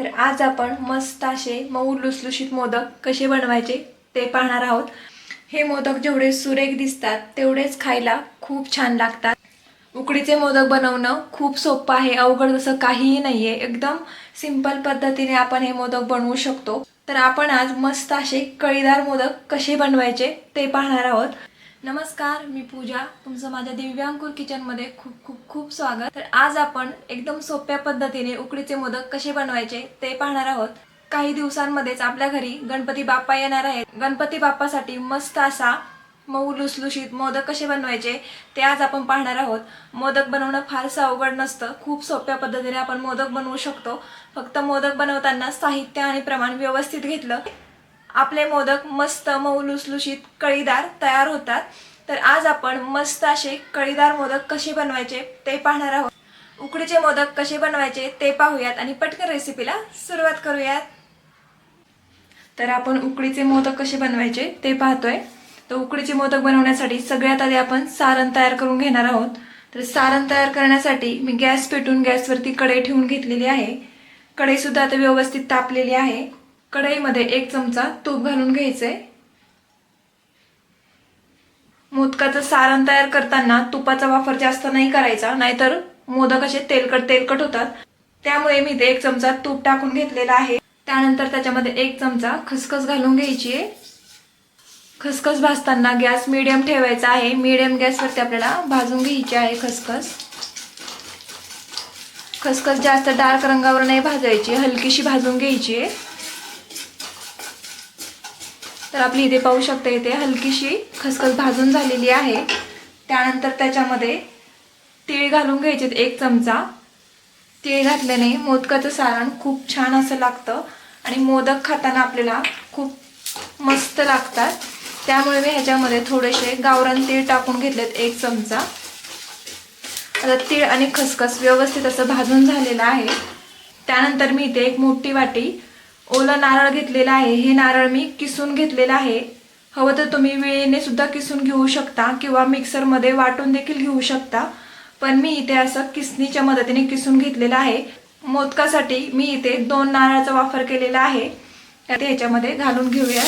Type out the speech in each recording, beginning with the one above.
तर आज आपण मस्त असे मऊ लुसलुशीत मोदक कसे बनवायचे ते पाहणार आहोत. हे मोदक जेवढे सुरेख दिसतात तेवढेच खायला खूप छान लागतात. उकडीचे मोदक बनवणं खूप सोपं आहे अवघड जसं काहीही नाहीये. एकदम सिंपल पद्धतीने आपण हे मोदक बनवू शकतो. तर आपण आज मस्त असे कळीदार मोदक कसे बनवायचे ते पाहणार आहोत. नमस्कार मी पूजा. तुमचं माझ्या दिव्यांकुर किचनमध्ये खूप खूप खूप स्वागत. तर आज आपण एकदम सोप्या पद्धतीने उकडीचे मोदक कसे बनवायचे ते पाहणार आहोत. काही दिवसांमध्येच आपल्या घरी गणपती बाप्पा येणार आहेत. गणपती बाप्पासाठी मस्त असा मऊ लुसलुशीत मोदक कसे बनवायचे ते आज आपण पाहणार आहोत. मोदक बनवणं फारसं अवघड नसतं. खूप सोप्या पद्धतीने आपण मोदक बनवू शकतो. फक्त मोदक बनवताना साहित्य आणि प्रमाण व्यवस्थित घेतलं आपले मोदक मस्त मऊ लुसलुशीत कळीदार तयार होतात. तर आज आपण मस्त असे कळीदार मोदक कसे बनवायचे ते पाहणार आहोत. उकडीचे मोदक कसे बनवायचे ते पाहूयात आणि पटकन रेसिपीला सुरुवात करूयात. तर आपण उकडीचे मोदक कसे बनवायचे ते पाहतोय. तर उकडीचे मोदक बनवण्यासाठी सगळ्यात आधी आपण सारण तयार करून घेणार आहोत. तर सारण तयार करण्यासाठी मी गॅस पेटून गॅसवरती कढई ठेवून घेतलेली आहे. कढईसुद्धा आता व्यवस्थित तापलेली आहे. कढईमध्ये एक चमचा तूप घालून घ्यायचंय मोदकाचं सारण तयार करताना तुपाचा वापर जास्त नाही करायचा नाहीतर मोदक असे तेलकट तेलकट होतात. त्यामुळे मी ते एक चमचा तूप टाकून घेतलेला आहे. त्यानंतर त्याच्यामध्ये एक चमचा खसखस घालून घ्यायची आहे. खसखस भाजताना गॅस मिडियम ठेवायचा आहे. मिडियम गॅसवरती आपल्याला भाजून घ्यायची आहे खसखस. खसखस जास्त डार्क रंगावर नाही भाजायची हलकीशी भाजून घ्यायची आहे. तर आपली इथे पाहू शकता इथे हलकीशी खसखस भाजून झालेली आहे. त्यानंतर त्याच्यामध्ये तीळ घालून घ्यायचे एक चमचा. तीळ घातल्याने मोदकाचं सारण खूप छान असं लागतं आणि मोदक खाताना आपल्याला खूप मस्त लागतात. त्यामुळे मी ह्याच्यामध्ये थोडेसे गावरान तीळ टाकून घेतलेत एक चमचा. आता तीळ आणि खसखस व्यवस्थित असं भाजून झालेलं आहे. त्यानंतर मी इथे एक मोठी वाटी ओलं नारळ घेतलेलं आहे हे नारळ मी किसून घेतलेलं आहे. हवं तर तुम्ही वेळेने सुद्धा किसून घेऊ शकता किंवा मिक्सरमध्ये वाटून देखील घेऊ शकता. पण मी इथे असं किसणीच्या मदतीने किसून घेतलेलं आहे. मोदकासाठी मी इथे दोन नारळाचा वापर केलेला आहे. ते ह्याच्यामध्ये घालून घेऊया.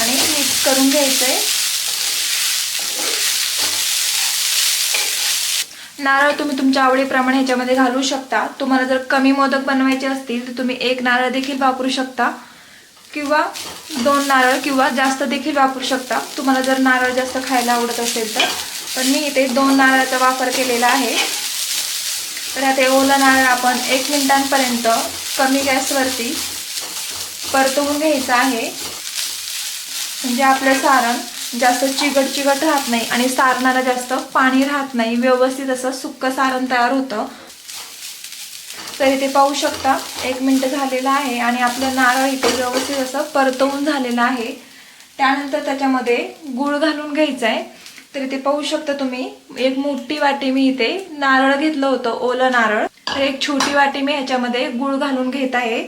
आणि मिक्स करून घ्यायचंय. नारळ तुम्ही तुमच्या आवडीप्रमाणे ह्याच्यामध्ये घालू शकता. तुम्हाला जर कमी मोदक बनवायचे असतील तर तुम्ही एक नारळ देखील वापरू शकता. किंवा दोन नारळ किंवा जास्त देखील वापरू शकता. तुम्हाला जर नारळ जास्त खायला आवडत असेल तर. पण मी इथे दोन नारळाचा वापर केलेला आहे. तर आता ओला नारळ आपण एक मिनिटांपर्यंत कमी गॅसवरती परतवून घ्यायचं आहे. म्हणजे आपलं सारण जास्त चिकट चिकट राहत नाही आणि सारणाला जास्त पाणी राहत नाही. व्यवस्थित असं सुक्क सारण तयार होतं. तर इथे पाहू शकता एक मिनटं झालेलं आहे आणि आपलं नारळ इथे व्यवस्थित असं परतवून झालेलं आहे. त्यानंतर त्याच्यामध्ये गूळ घालून घ्यायचा आहे तर इथे पाहू शकता तुम्ही एक मोठी वाटी मी इथे नारळ घेतलं होतं ओलं नारळ. तर एक छोटी वाटी मी ह्याच्यामध्ये गूळ घालून घेत आहे.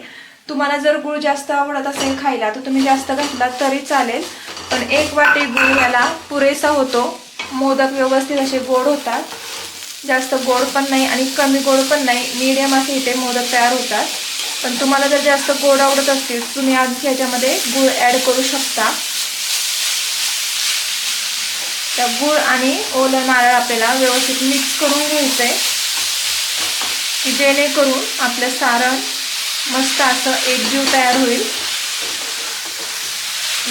तुम्हाला जर गूळ जास्त आवडत असेल खायला तर तुम्ही जास्त घातला तरी चालेल. पण एक वाटी गूळ याला पुरेसा होतो. मोदक व्यवस्थित असे गोड होतात. जास्त गोड पण नाही आणि कमी गोड पण नाही. मीडियम असे इथे मोदक तयार होतात. पण तुम्हाला जर जास्त गोड आवडत असतील तुम्ही आधी ह्याच्यामध्ये गूळ ॲड करू शकता. त्या गूळ आणि ओलं नारळ आपल्याला व्यवस्थित मिक्स करून घ्यायचं आहे की जेणेकरून आपलं सारण मस्त असं एकजीव तयार होईल.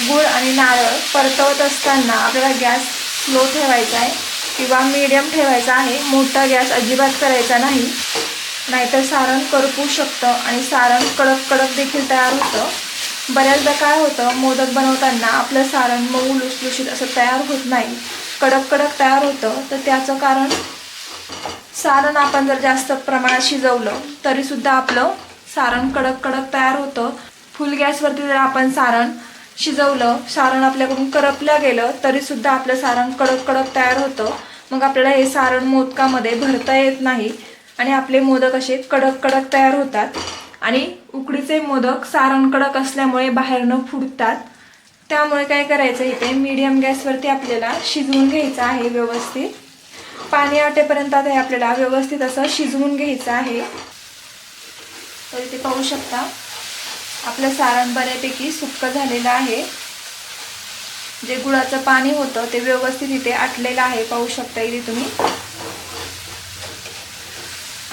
गूळ आणि नारळ परतवत असताना आपल्याला गॅस स्लो ठेवायचा आहे किंवा मीडियम ठेवायचा आहे. मोठा गॅस अजिबात करायचा नाही. नाहीतर सारण करपू शकतं आणि सारण कडक कडक देखील तयार होतं. बऱ्याचदा काय होतं. मोदक बनवताना आपलं सारण मऊ लुसलुशीत असं तयार होत नाही. कडक कडक तयार होतं. तर त्याचं कारण? सारण आपण जर जास्त प्रमाणात शिजवलं तरीसुद्धा आपलं सारण कडक कडक तयार होतं. फुल गॅसवरती जर आपण सारण शिजवलं सारण आपल्याकडून करपलं गेलं तरीसुद्धा आपलं सारण कडक कडक तयार होतं. मग आपल्याला हे सारण मोदकामध्ये भरता येत नाही आणि आपले मोदक असे कडक कडक तयार होतात. आणि उकडीचे मोदक सारण कडक असल्यामुळे बाहेरनं फुटतात. त्यामुळे काय करायचं इथे? मीडियम गॅसवरती आपल्याला शिजवून घ्यायचं आहे व्यवस्थित. पाणी आटेपर्यंत आता हे आपल्याला व्यवस्थित असं शिजवून घ्यायचं आहे. तर इथे पाहू शकता. आपलं सारण बऱ्यापैकी सुक्क झालेलं आहे. जे गुळाचं पाणी होतं ते व्यवस्थित इथे आटलेलं आहे. पाहू शकता इथे तुम्ही.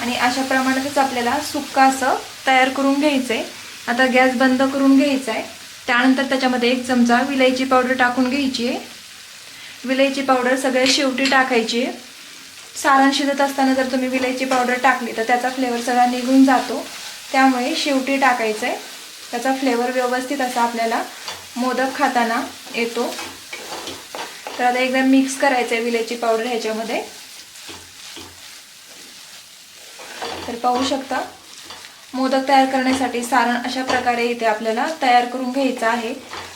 आणि अशा प्रमाणातच आपल्याला सुक्क असं तयार करून घ्यायचं आहे आता गॅस बंद करून घ्यायचा आहे त्यानंतर त्याच्यामध्ये एक चमचा विलायची पावडर टाकून घ्यायची आहे. विलायची पावडर सगळ्यात शेवटी टाकायची आहे. सारण शिजत असताना जर तुम्ही विलायची पावडर टाकली तर त्याचा फ्लेवर सगळा निघून जातो. त्यामुळे शेवटी टाकायचं आहे त्याचा फ्लेवर व्यवस्थित असा आपल्याला मोदक खाताना येतो. तर आता एकदा मिक्स करायचं आहे पावडर ह्याच्यामध्ये. तर पाहू शकता मोदक तयार करण्यासाठी सारण अशा प्रकारे इथे आपल्याला तयार करून घ्यायचं आहे.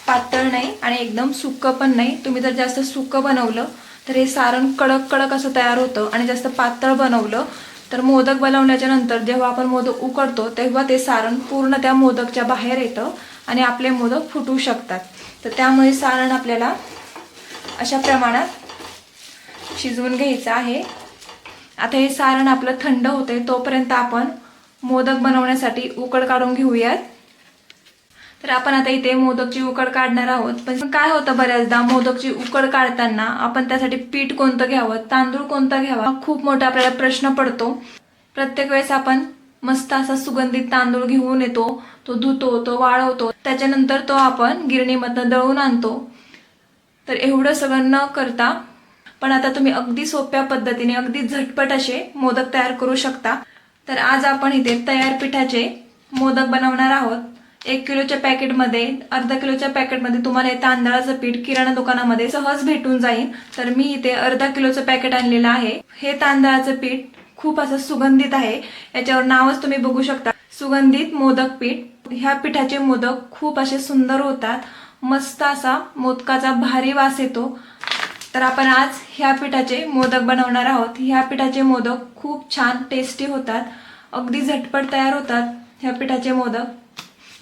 पातळ नाही आणि एकदम सुक्कं पण नाही. तुम्ही जर जास्त सुक्कं बनवलं तर हे सारण कडक कडक असं तयार होतं आणि जास्त पातळ बनवलं तर मोदक बनवण्याच्या नंतर जेव्हा आपण मोदक उकडतो तेव्हा ते सारण पूर्ण त्या मोदकच्या बाहेर येतं आणि आपले मोदक फुटू शकतात. तर त्यामुळे सारण आपल्याला अशा प्रमाणात शिजवून घ्यायचं आहे. आता हे सारण आपलं थंड होते तोपर्यंत आपण मोदक बनवण्यासाठी उकड काढून घेऊयात. तर आपण आता इथे मोदकची उकड काढणार आहोत. पण काय होतं बऱ्याचदा मोदकची उकड काढताना आपण त्यासाठी पीठ कोणतं घ्यावं तांदूळ कोणता घ्यावा खूप मोठा आपल्याला प्रश्न पडतो. प्रत्येक वेळेस आपण मस्त असा सुगंधित तांदूळ घेऊन येतो तो धुतो तो वाळवतो त्याच्यानंतर तो आपण गिरणीमधनं दळून आणतो. तर एवढं सगळं न करता पण आता तुम्ही अगदी सोप्या पद्धतीने अगदी झटपट असे मोदक तयार करू शकता. तर आज आपण इथे तयार पिठाचे मोदक बनवणार आहोत. एक किलोच्या पॅकेटमध्ये अर्धा किलोच्या पॅकेटमध्ये तुम्हाला हे तांदळाचं पीठ किराणा दुकानामध्ये सहज भेटून जाईल. तर मी इथे अर्धा किलोचं पॅकेट आणलेलं आहे. हे तांदळाचं पीठ खूप असं सुगंधित आहे. याच्यावर नावच तुम्ही बघू शकता. सुगंधित मोदक पीठ. ह्या पिठाचे मोदक खूप असे सुंदर होतात. मस्त असा मोदकाचा भारी वास येतो. तर आपण आज ह्या पिठाचे मोदक बनवणार आहोत. ह्या पिठाचे मोदक खूप छान टेस्टी होतात. अगदी झटपट तयार होतात ह्या पिठाचे मोदक.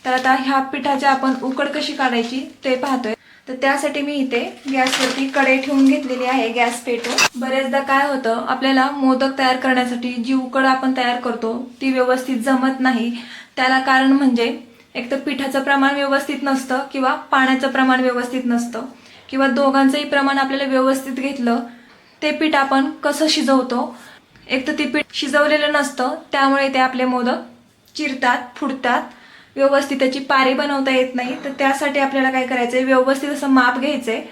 तर आता ह्या पिठाची आपण उकड कशी काढायची ते पाहतोय. तर त्यासाठी मी इथे गॅसवरती कढई ठेवून घेतलेली आहे गॅस पेटो बरेचदा काय होतं आपल्याला मोदक तयार करण्यासाठी जी उकड आपण तयार करतो ती व्यवस्थित जमत नाही. त्याला कारण म्हणजे एक तर पिठाचं प्रमाण व्यवस्थित नसतं किंवा पाण्याचं प्रमाण व्यवस्थित नसतं किंवा दोघांचंही प्रमाण आपल्याला व्यवस्थित घेतलं ते पीठ आपण कसं शिजवतो? एक तर ते पीठ शिजवलेलं नसतं त्यामुळे ते आपले मोदक चिरतात फुडतात व्यवस्थित त्याची पारी बनवता येत नाही तर त्यासाठी आपल्याला काय करायचं आहे व्यवस्थित असं माप घ्यायचं आहे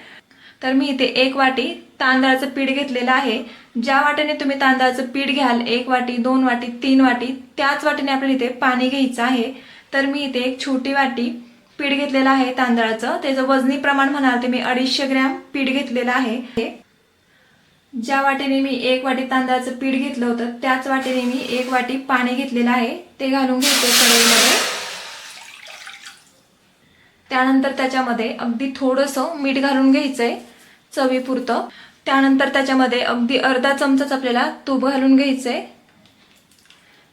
तर मी इथे एक वाटी तांदळाचं पीठ घेतलेलं आहे. ज्या वाटेने तुम्ही तांदळाचं पीठ घ्याल एक वाटी दोन वाटी तीन वाटी त्याच वाटीने आपल्याला इथे पाणी घ्यायचं आहे. तर मी इथे एक छोटी वाटी पीठ घेतलेलं आहे तांदळाचं. त्याचं वजनी प्रमाण म्हणाल ते मी अडीचशे ग्रॅम पीठ घेतलेलं आहे. ज्या वाटेने मी एक वाटी तांदळाचं पीठ घेतलं होतं त्याच वाटेने मी एक वाटी पाणी घेतलेलं आहे. ते घालून घेते कढईमध्ये. त्यानंतर त्याच्यामध्ये अगदी थोडंसं मीठ घालून घ्यायचंय चवीपुरतं. त्यानंतर त्याच्यामध्ये अगदी अर्धा चमचाच आपल्याला तूप घालून घ्यायचंय.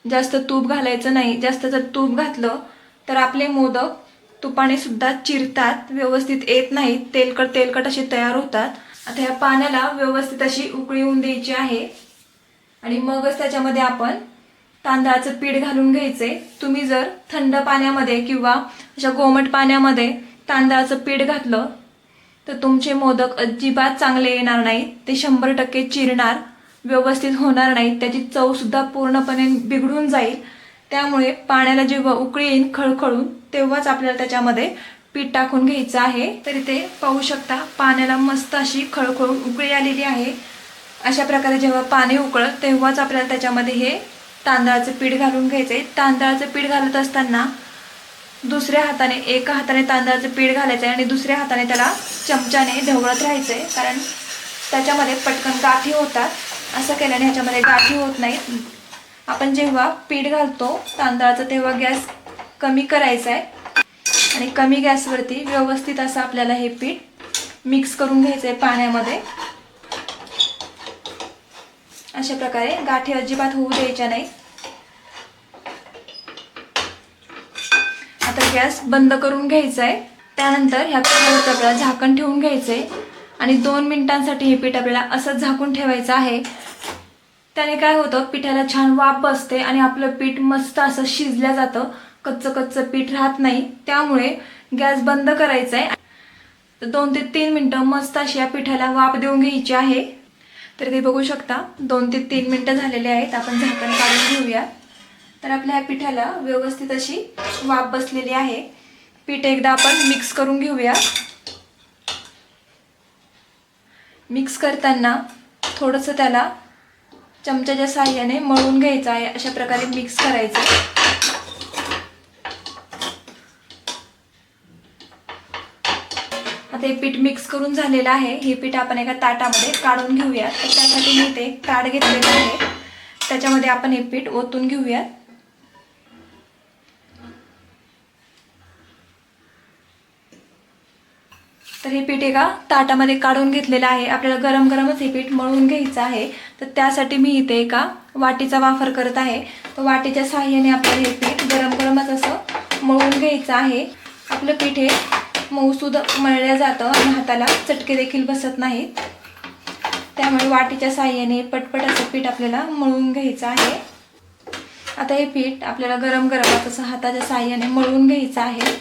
जास्त तूप घालायचं नाही. जास्त जर तूप घातलं तर आपले मोदक तुपाने सुद्धा चिरतात व्यवस्थित येत नाहीत. तेलकट तेलकट असे तयार होतात. आता ह्या पाण्याला व्यवस्थित अशी उकळी होऊन द्यायची आहे. आणि मगच त्याच्यामध्ये आपण तांदळाचं पीठ घालून घ्यायचे. तुम्ही जर थंड पाण्यामध्ये किंवा अशा कोमट पाण्यामध्ये तांदळाचं पीठ घातलं तर तुमचे मोदक अजिबात चांगले येणार नाहीत. ते शंभर टक्के चिरणार व्यवस्थित होणार नाहीत. त्याची चवसुद्धा पूर्णपणे बिघडून जाईल. त्यामुळे पाण्याला जेव्हा उकळी येईल खळखळून तेव्हाच आपल्याला त्याच्यामध्ये पीठ टाकून घ्यायचं आहे. तर इथे पाहू शकता पाण्याला मस्त अशी खळखळून उकळी आलेली आहे. अशा प्रकारे जेव्हा पाणी उकळत तेव्हाच आपल्याला त्याच्यामध्ये हे तांदळाचं पीठ घालून घ्यायचं आहे तांदळाचं पीठ घालत असताना दुसऱ्या हाताने एका हाताने तांदळाचं पीठ घालायचं आहे आणि दुसऱ्या हाताने त्याला चमच्याने ढवळत राहायचं आहे कारण त्याच्यामध्ये पटकन गाठी होतात. असं केल्याने ह्याच्यामध्ये गाठी होत नाहीत. आपण जेव्हा पीठ घालतो तांदळाचं तेव्हा गॅस कमी करायचा आहे आणि कमी गॅसवरती व्यवस्थित असं आपल्याला हे पीठ मिक्स करून घ्यायचं आहे पाण्यामध्ये. अशा प्रकारे गाठी अजिबात होऊ द्यायच्या नाही. आता गॅस बंद करून घ्यायचा आहे त्यानंतर ह्या पिठावरती आपल्याला झाकण ठेवून घ्यायचं आहे आणि दोन मिनिटांसाठी हे पीठ आपल्याला असंच झाकून ठेवायचं आहे. त्याने काय होतं पिठाला छान वाफ बसते आणि आपलं पीठ मस्त असं शिजल्या जातं. कच्चं कच्चं पीठ राहत नाही. त्यामुळे गॅस बंद करायचा आहे दोन ते तीन मिनटं मस्त अशी या पिठाला वाफ देऊन घ्यायची आहे. तर ते बघू शकता दोन ते तीन मिनटं झालेले आहेत आपण झाकण काढून घेऊया तर आपल्या ह्या पिठाला व्यवस्थित अशी वाफ बसलेली आहे. पीठ एकदा आपण मिक्स करून घेऊया. मिक्स करताना थोडंसं त्याला चमच्याच्या साह्याने मळून घ्यायचं आहे अशा प्रकारे मिक्स करायचं. आता हे पीठ मिक्स करून झालेलं आहे. हे पीठ आपण एका ताटामध्ये काढून घेऊयात. तर त्यासाठी मी ते ताट घेतलेलं आहे. त्याच्यामध्ये आपण हे पीठ ओतून घेऊयात. तर हे पीठ एका ताटामध्ये काढून घेतलेलं आहे. आपल्याला गरम गरमच हे पीठ मळून घ्यायचं आहे. तर त्यासाठी मी इथे एका वाटीचा वापर करत आहे. तर वाटीच्या साह्याने आपल्याला हे पीठ गरम गरमच असं मळून घ्यायचं आहे. आपलं पीठ हे मऊसूद मळलं जातं आणि हाताला चटके देखील बसत नाहीत. त्यामुळे वाटीच्या साह्याने पटपट असं पीठ आपल्याला मळून घ्यायचं आहे. आता हे पीठ आपल्याला गरम गरम तसं हाताच्या साह्याने मळून घ्यायचं आहे.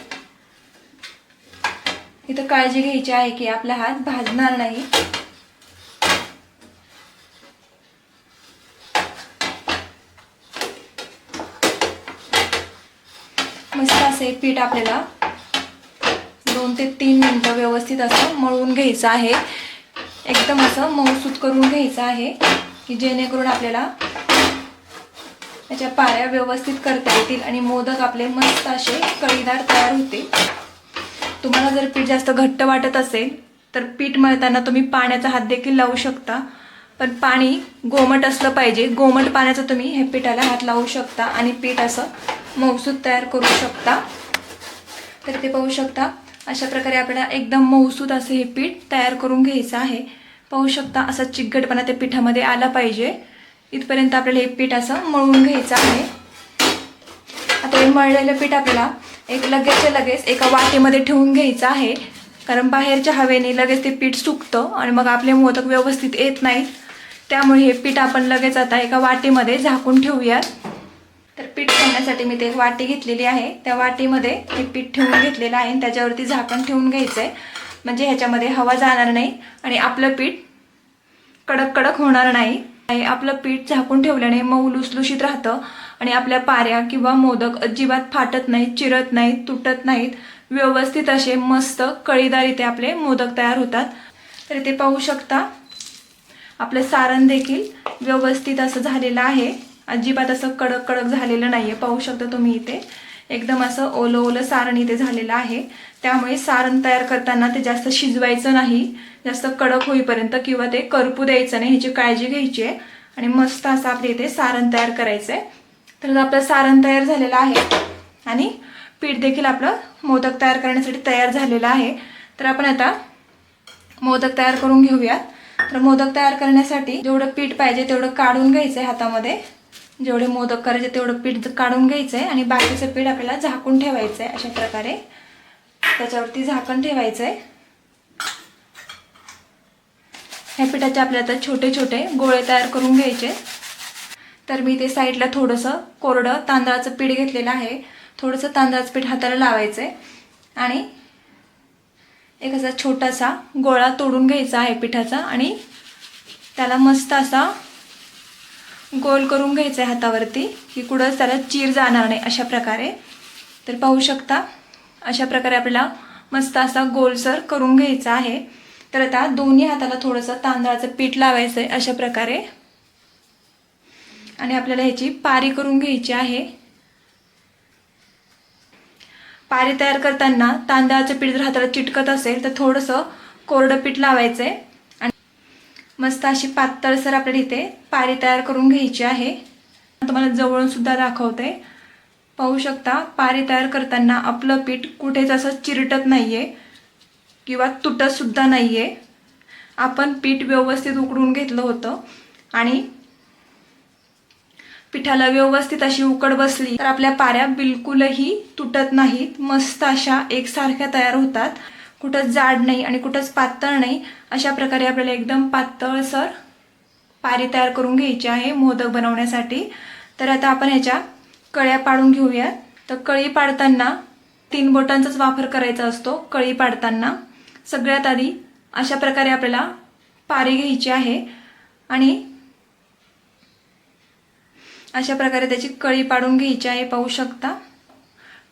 इथं काळजी घ्यायची आहे की आपला हात भाजणार नाही. मस्त असं हे पीठ आपल्याला दोन ते तीन मिनटं व्यवस्थित असं मळून घ्यायचं आहे. एकदम असं मऊसूत करून घ्यायचं आहे की जेणेकरून आपल्याला त्याच्या पाऱ्या व्यवस्थित करता येतील आणि मोदक आपले मस्त असे कळीदार तयार होते तुम्हाला जर पीठ जास्त घट्ट वाटत असेल तर पीठ मळताना तुम्ही पाण्याचा हात देखील लावू शकता. पण पाणी गोमट असलं पाहिजे गोमट पाण्याचं तुम्ही हे पिठाला हात लावू शकता आणि पीठ असं मऊसूत तयार करू शकता. तर ते पाहू शकता अशा प्रकारे आपल्याला एकदम मऊसूत असं हे पीठ तयार करून घ्यायचं आहे. पाहू शकता असा चिकटपणा त्या पिठामध्ये आला पाहिजे. इथपर्यंत आपल्याला हे पीठ असं मळून घ्यायचं आहे. आता हे मळलेलं पीठ आपल्याला एक लगेचच्या लगेच एका वाटेमध्ये ठेवून घ्यायचं आहे. कारण बाहेरच्या हवेने लगेच ते पीठ सुकतं आणि मग आपले मोदक व्यवस्थित येत नाहीत. त्यामुळे हे पीठ आपण लगेच आता एका वाटेमध्ये झाकून ठेवूयात. तर पीठ ठेवण्यासाठी मी ते एक वाटी घेतलेली आहे. त्या वाटीमध्ये हे पीठ ठेवून घेतलेलं आहे आणि त्याच्यावरती झाकण ठेवून घ्यायचं आहे म्हणजे ह्याच्यामध्ये हवा जाणार नाही आणि आपलं पीठ कडक कडक होणार नाही. आणि आपलं पीठ झाकून ठेवल्याने मऊ लुसलुशीत राहतं आणि आपल्या पाऱ्या किंवा मोदक अजिबात फाटत नाहीत चिरत नाहीत तुटत नाहीत. व्यवस्थित असे मस्त कळीदार इथे आपले मोदक तयार होतात. तर इथे पाहू शकता आपलं सारण देखील व्यवस्थित असं झालेलं आहे. अजिबात असं कडक कडक झालेलं नाही आहे पाहू शकता तुम्ही इथे. एकदम असं ओलं ओलं सारण इथे झालेलं आहे. त्यामुळे सारण तयार करताना ते जास्त शिजवायचं नाही. जास्त कडक होईपर्यंत किंवा ते करपू द्यायचं नाही. ह्याची काळजी घ्यायची आहे. आणि मस्त असं आपल्या इथे सारण तयार करायचं आहे तर आपलं सारण तयार झालेलं आहे. आणि पीठ देखील आपलं मोदक तयार करण्यासाठी तयार झालेलं आहे. तर आपण आता मोदक तयार करून घेऊयात. तर मोदक तयार करण्यासाठी जेवढं पीठ पाहिजे तेवढं काढून घ्यायचं आहे हातामध्ये. जेवढे मोदक करायचे तेवढं पीठ काढून घ्यायचं आहे आणि बाकीचं पीठ आपल्याला झाकून ठेवायचं आहे अशा प्रकारे. त्याच्यावरती झाकण ठेवायचं आहे ह्या पिठाचे आपल्याला आता छोटे छोटे गोळे तयार करून घ्यायचे. तर मी ते साईडला थोडंसं कोरडं तांदळाचं पीठ घेतलेलं आहे. थोडंसं तांदळाचं पीठ हाताला लावायचं आहे आणि एक असा छोटासा गोळा तोडून घ्यायचा आहे पिठाचा आणि त्याला मस्त असा गोल करून घ्यायचं आहे हातावरती की कुठंच त्याला चीर जाणार नाही अशा प्रकारे. तर पाहू शकता अशा प्रकारे आपल्याला मस्त असा गोलसर करून घ्यायचा आहे. तर आता दोन्ही हाताला थोडंसं तांदळाचं पीठ लावायचं आहे अशा प्रकारे. आणि आपल्याला ह्याची पारी करून घ्यायची आहे. पारी तयार करताना तांदळाचं पीठ जर हाताला चिटकत असेल तर थोडंसं कोरडं पीठ लावायचं आहे मस्त अशी पातळसर आपल्याला इथे पारी तयार करून घ्यायची आहे. तुम्हाला जवळून सुद्धा दाखवते. पाहू शकता पारी तयार करताना आपलं पीठ कुठेच असं चिरटत नाही आहे किंवा तुटत सुद्धा नाही आहे आपण पीठ व्यवस्थित उकडून घेतलं होतं आणि पिठाला व्यवस्थित अशी उकड बसली तर आपल्या पाऱ्या बिलकुलही तुटत नाहीत. मस्त अशा एकसारख्या तयार होतात. कुठंच जाड नाही आणि कुठंच पातळ नाही अशा प्रकारे आपल्याला एकदम पातळसर पारी तयार करून घ्यायची आहे मोदक बनवण्यासाठी. तर आता आपण ह्याच्या कळ्या पाडून घेऊयात. तर कळी पाडताना तीन बोटांचाच वापर करायचा असतो कळी पाडताना. सगळ्यात आधी अशा प्रकारे आपल्याला पारी घ्यायची आहे आणि अशा प्रकारे त्याची कळी पाडून घ्यायची आहे पाहू शकता.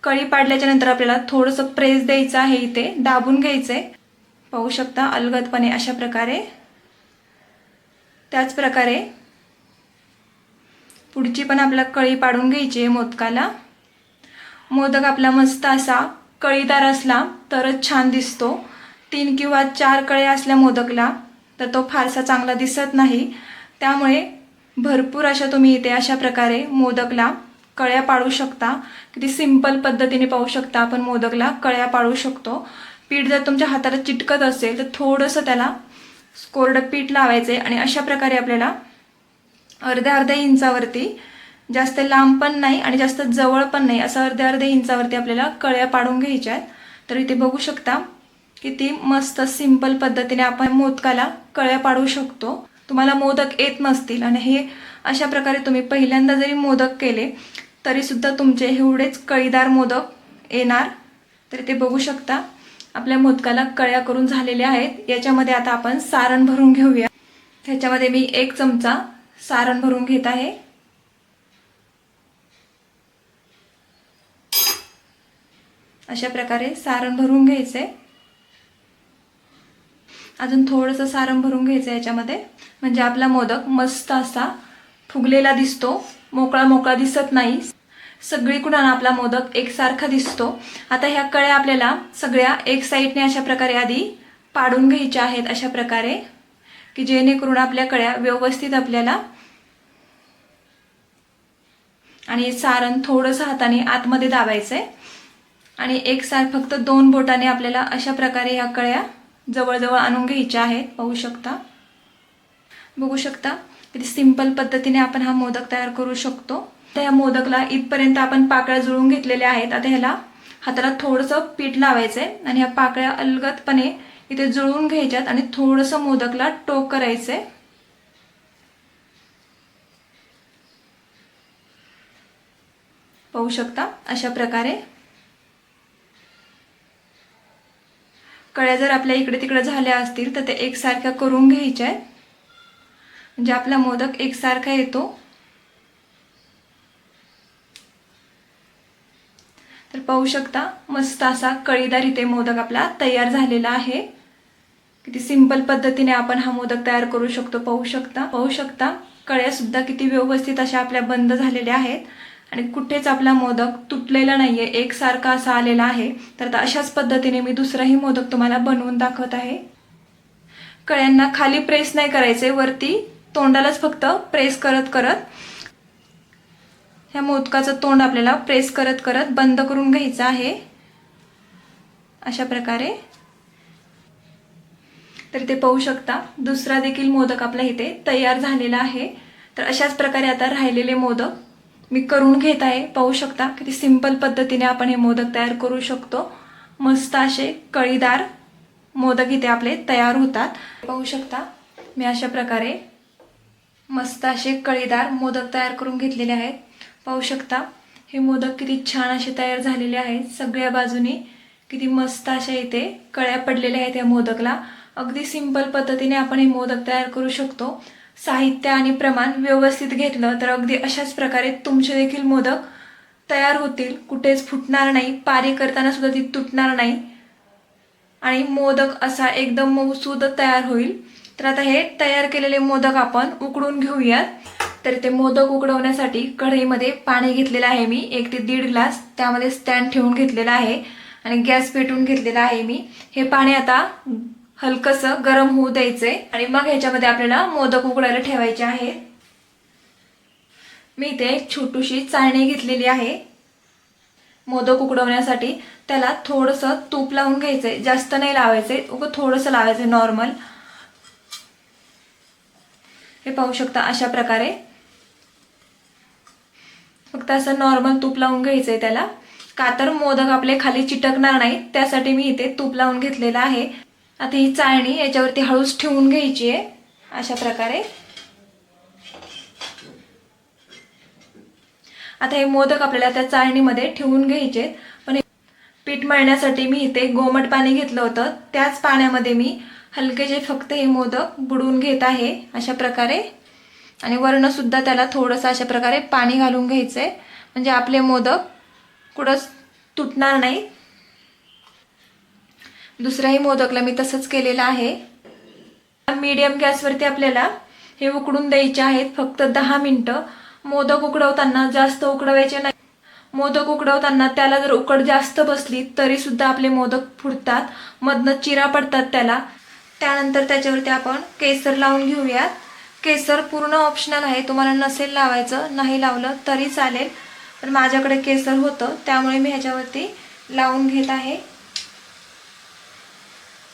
कळी पाडल्याच्या नंतर आपल्याला थोडंसं प्रेस द्यायचं आहे इथे. दाबून घ्यायचं आहे पाहू शकता अलगदपणे अशा प्रकारे. त्याच प्रकारे पुढची पण आपल्याला कळी पाडून घ्यायची आहे मोदकाला. मोदक आपला मस्त असा कळीदार असला तरच छान दिसतो. तीन किंवा चार कळे असल्या मोदकला तर तो फारसा चांगला दिसत नाही. त्यामुळे भरपूर अशा तुम्ही इथे अशा प्रकारे मोदकला कळ्या पाडू शकता. किती सिंपल पद्धतीने पाहू शकता आपण मोदकला. कळ्या पाडू शकतो. पीठ जर तुमच्या हाताला चिटकत असेल तर थोडंसं त्याला कोरडं पीठ लावायचं आणि अशा प्रकारे आपल्याला अर्ध्या अर्ध्या इंचावरती जास्त लांब पण नाही आणि जास्त जवळ पण नाही असं अर्ध्या अर्ध्या इंचावरती आपल्याला कळ्या पाडून घ्यायच्या आहेत. तर इथे बघू शकता किती मस्त सिंपल पद्धतीने आपण मोदकाला कळ्या पाडू शकतो. तुम्हाला मोदक येत नसतील आणि हे अशा प्रकारे तुम्ही पहिल्यांदा जरी मोदक केले तरीसुद्धा तुमचे एवढेच कळीदार मोदक येणार तर ते बघू शकता. आपल्या मोदकाला कळ्या करून झालेल्या आहेत. याच्यामध्ये आता आपण सारण भरून घेऊया. ह्याच्यामध्ये मी एक चमचा सारण भरून घेत आहे. अशा प्रकारे सारण भरून घ्यायचे. अजून थोडंसं सारण भरून घ्यायचं याच्यामध्ये. म्हणजे आपला मोदक मस्त असा फुगलेला दिसतो. मोकळा मोकळा दिसत नाही. सगळीकडून आपला मोदक एकसारखा दिसतो. आता ह्या कळ्या आपल्याला सगळ्या एक साईडने अशा प्रकारे आधी पाडून घ्यायच्या आहेत अशा प्रकारे की जेणेकरून आपल्या कळ्या व्यवस्थित आपल्याला आणि सारण थोडंसं हाताने आतमध्ये दाबायचं आहे आणि एक सार फक्त दोन बोटाने आपल्याला अशा प्रकारे ह्या कळ्या जवळजवळ आणून घ्यायच्या आहेत. पाहू शकता. बघू शकता. किती सिंपल पद्धतीने आपण हा मोदक तयार करू शकतो. तर ह्या मोदकला इथपर्यंत आपण पाकळ्या जुळून घेतलेल्या आहेत. आता ह्याला हाताला थोडंसं पीठ लावायचं आहे आणि ह्या पाकळ्या अलगदपणे इथे जुळवून घ्यायच्यात आणि थोडंसं मोदकला टोक करायचं आहे पाहू शकता अशा प्रकारे. कळ्या जर आपल्या इकडे तिकडे झाल्या असतील तर ते एकसारख्या करून घ्यायच्या आहेत म्हणजे आपला मोदक एकसारखा येतो. तर पाहू शकता मस्त असा कळीदार इथे मोदक आपला तयार झालेला आहे. किती सिंपल पद्धतीने आपण हा मोदक तयार करू शकतो पाहू शकता. पाहू शकता कळ्या सुद्धा किती व्यवस्थित अशा आपल्या बंद झालेल्या आहेत. आणि कुठेच आपला मोदक तुटलेला नाहीये एकसारखा असा आलेला आहे. तर आता अशाच पद्धतीने मी दुसराही मोदक तुम्हाला बनवून दाखवत आहे. कळ्यांना खाली प्रेस नाही करायचे वरती तोंडालाच फक्त प्रेस करत करत ह्या मोदकाचं तोंड आपल्याला प्रेस करत करत बंद करून घ्यायचं आहे. अशा प्रकारे. तर ते पाहू शकता दुसरा देखील मोदक आपल्या इथे तयार झालेला आहे. तर अशाच प्रकारे आता राहिलेले मोदक मी करून घेत आहे. पाहू शकता किती सिंपल पद्धतीने आपण हे मोदक तयार करू शकतो. मस्त असे कळीदार मोदक इथे आपले तयार होतात. पाहू शकता मी अशा प्रकारे मस्त असे कळीदार मोदक तयार करून घेतलेले आहेत. पाहू शकता हे मोदक किती छान असे तयार झालेले आहेत. सगळ्या बाजूनी किती मस्त अशा इथे कळ्या पडलेल्या आहेत या मोदकला. अगदी सिंपल पद्धतीने आपण हे मोदक तयार करू शकतो. साहित्य आणि प्रमाण व्यवस्थित घेतलं तर अगदी अशाच प्रकारे तुमचे देखील मोदक तयार होतील. कुठेच फुटणार नाही पारी करताना सुद्धा ती तुटणार नाही. आणि मोदक असा एकदम मऊसूद तयार होईल. तर आता हे तयार केलेले मोदक आपण उकडून घेऊयात. तर ते मोदक उकडवण्यासाठी कढईमध्ये पाणी घेतलेलं आहे मी एक ते दीड ग्लास. त्यामध्ये स्टँड ठेवून घेतलेला आहे आणि गॅस पेटवून घेतलेला आहे मी. हे पाणी आता हलकंसं गरम होऊ द्यायचंय आणि मग ह्याच्यामध्ये आपल्याला मोदक उकडायला ठेवायचे आहे. मी इथे एक छोटीशी चाळणी घेतलेली आहे. मोदक उकडवण्यासाठी त्याला थोडंसं तूप लावून घ्यायचंय. जास्त नाही लावायचंय. उगं थोडंसं लावायचंय नॉर्मल हे पाहू शकता अशा प्रकारे. फक्त असं नॉर्मल तूप लावून घ्यायचं आहे त्याला. कातर मोदक आपले खाली चिटकणार नाही त्यासाठी मी इथे तूप लावून घेतलेलं आहे. आता ही चाळणी याच्यावरती हळूच ठेवून घ्यायची आहे अशा प्रकारे. आता हे मोदक आपल्याला त्या चाळणीमध्ये ठेवून घ्यायचे पण पीठ मळण्यासाठी मी इथे गोमट पाणी घेतलं होतं. त्याच पाण्यामध्ये मी हलकेचे फक्त हे मोदक बुडवून घेत आहे अशा प्रकारे. आणि वर्ण सुद्धा त्याला थोडंसं अशा प्रकारे पाणी घालून घ्यायचंय. म्हणजे आपले मोदक कुठंच तुटणार नाही. दुसऱ्याही मोदकला मी तसंच केलेलं आहे. मीडियम गॅसवरती आपल्याला हे उकडून द्यायचे आहेत फक्त दहा मिनटं. मोदक उकडवताना जास्त उकडवायचे नाही. मोदक उकडवताना त्याला जर उकड जास्त बसली तरी सुद्धा आपले मोदक फुटतात. मधनं चिरा पडतात त्याला. त्यानंतर त्याच्यावरती आपण केसर लावून घेऊयात. केसर पूर्ण ऑप्शनल आहे. तुम्हाला नसेल लावायचं नाही लावलं तरी चालेल. पण माझ्याकडे केसर होतं त्यामुळे मी ह्याच्यावरती लावून घेत आहे.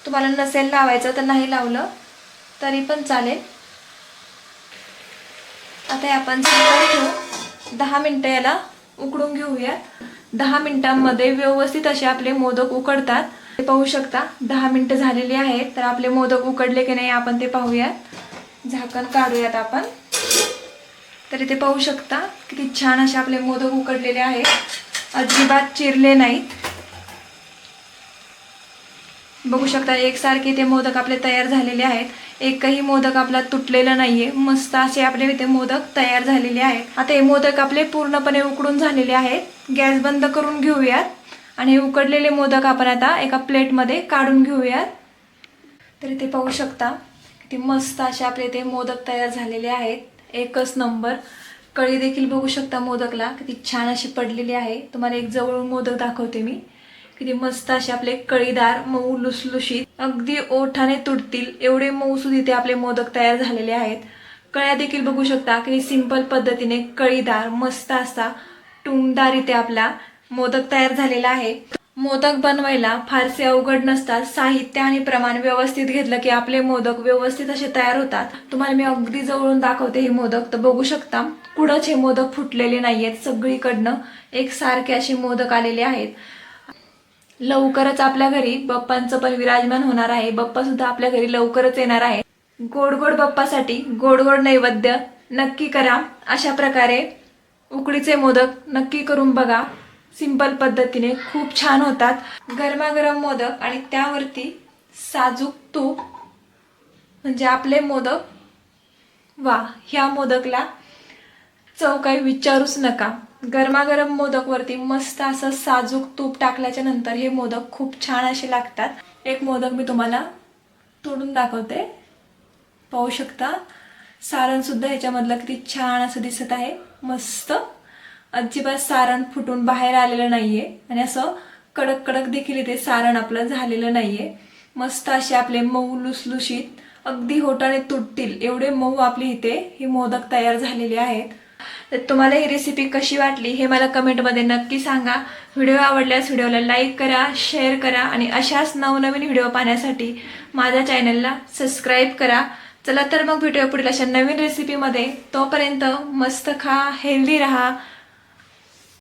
तुम्हाला नसेल लावायचं तर नाही लावलं तरी पण चालेल. आता आपण दहा मिनटं याला उकडून घेऊयात. दहा मिनिटांमध्ये व्यवस्थित असे आपले मोदक उकडतात. ते पाहू शकता. दहा मिनटं झालेली आहेत तर आपले मोदक उकडले की नाही आपण ते पाहूयात. झाकण काढूयात आपण. तर इथे पाहू शकता किती छान असे आपले मोदक उकडलेले आहेत. अजिबात चिरले नाहीत. बघू शकता एकसारखे ते मोदक आपले तयार झालेले आहेत. एकही मोदक आपला तुटलेला नाहीये. मस्त असे आपले इथे मोदक तयार झालेले आहेत. आता हे मोदक आपले पूर्णपणे उकडून झालेले आहेत. गॅस बंद करून घेऊयात. आणि हे उकडलेले मोदक आपण आता एका प्लेटमध्ये काढून घेऊयात. तर इथे पाहू शकता किती मस्त असे आपले इथे मोदक तयार झालेले आहेत. एकच नंबर. कळी देखील बघू शकता मोदकला. किती छान अशी पडलेली आहे. तुम्हाला एक जवळून मोदक दाखवते मी. किती मस्त असे आपले कळीदार मऊ लुसलुशीत अगदी ओठाने तुटतील एवढे मऊसूद इथे आपले मोदक तयार झालेले आहेत. कळ्या देखील बघू शकता किती सिंपल पद्धतीने कळीदार मस्त असा टुमदार इथे आपला मोदक तयार झालेला आहे. मोदक बनवायला फारसे अवघड नसतात. साहित्य आणि प्रमाण व्यवस्थित घेतलं की आपले मोदक व्यवस्थित असे तयार होतात. तुम्हाला मी अगदी जवळून दाखवते हे मोदक. तर बघू शकता कुठंच हे मोदक फुटलेले नाहीयेत. सगळीकडनं एक सारखे असे मोदक आलेले आहेत. लवकरच आपल्या घरी बप्पांचं पण विराजमान होणार आहे. बप्पा सुद्धा आपल्या घरी लवकरच येणार आहे गोड गोड बप्पासाठी गोड गोड नैवेद्य नक्की करा. अशा प्रकारे उकडीचे मोदक नक्की करून बघा. सिंपल पद्धतीने खूप छान होतात. गरमागरम मोदक आणि त्यावरती साजूक तूप म्हणजे आपले मोदक. वा ह्या मोदकला चव काही विचारूच नका. गरमागरम मोदकवरती मस्त असं साजूक तूप टाकल्याच्या नंतर हे मोदक खूप छान असे लागतात. एक मोदक मी तुम्हाला तोडून दाखवते. पाहू शकता. सारणसुद्धा ह्याच्यामधलं किती छान असं दिसत आहे. मस्त. अजिबात सारण फुटून बाहेर आलेलं नाहीये. आणि असं कडक कडक देखील इथे सारण आपलं झालेलं नाहीये. मस्त असे आपले मऊ लुसलुशीत अगदी होटाने तुटतील एवढे मऊ आपले इथे हे मोदक तयार झालेले आहेत. तर तुम्हाला ही रेसिपी कशी वाटली हे मला कमेंटमध्ये नक्की सांगा. व्हिडिओ आवडल्यास व्हिडिओला लाईक करा शेअर करा आणि अशाच नवनवीन व्हिडिओ पाहण्यासाठी माझ्या चॅनलला सबस्क्राईब करा. चला तर मग भेटूया पुढील अशा नवीन रेसिपीमध्ये तोपर्यंत मस्त खा हेल्दी राहा.